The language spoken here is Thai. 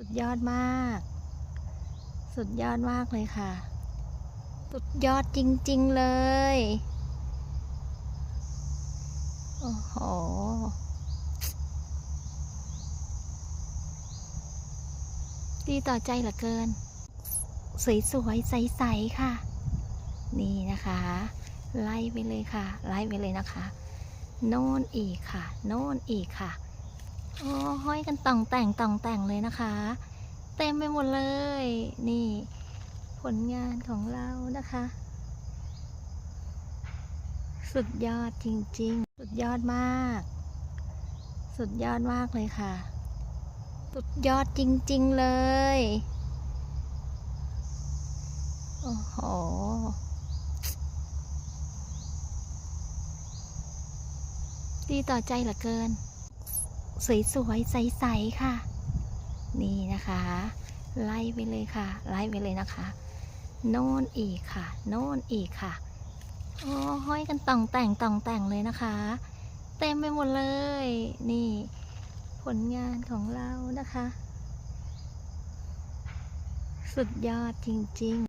สุดยอดมาก สุดยอดมากเลยค่ะ สุดยอดจริง ๆ เลย โอ้โห ดีต่อใจเหลือเกิน สวยๆ ใส ๆ ค่ะ นี่นะคะ ไล่ไปเลยค่ะ ไล่ไปเลยนะคะ โน่นอีกค่ะ โน่นอีกค่ะ โอ้ห้อยกันต่องแต่งต่องแต่งเลยนะคะ เต็มไปหมดเลย นี่ ผลงานของเรานะคะ สุดยอดจริง ๆ สุดยอดมาก สุดยอดมากเลยค่ะ สุดยอดจริง ๆ เลยโอ้โหดีต่อใจเหลือเกิน สวยๆ ใสๆ ค่ะ นี่นะคะ ไล่ไปเลยค่ะ ไล่ไปเลยนะคะ โน่นอีกค่ะ โน่นอีกค่ะ โอ้ห้อยกันต่องแต่งต่องแต่งเลยนะคะ เต็มไปหมดเลย นี่ ผลงานของเรานะคะ สุดยอดจริง ๆ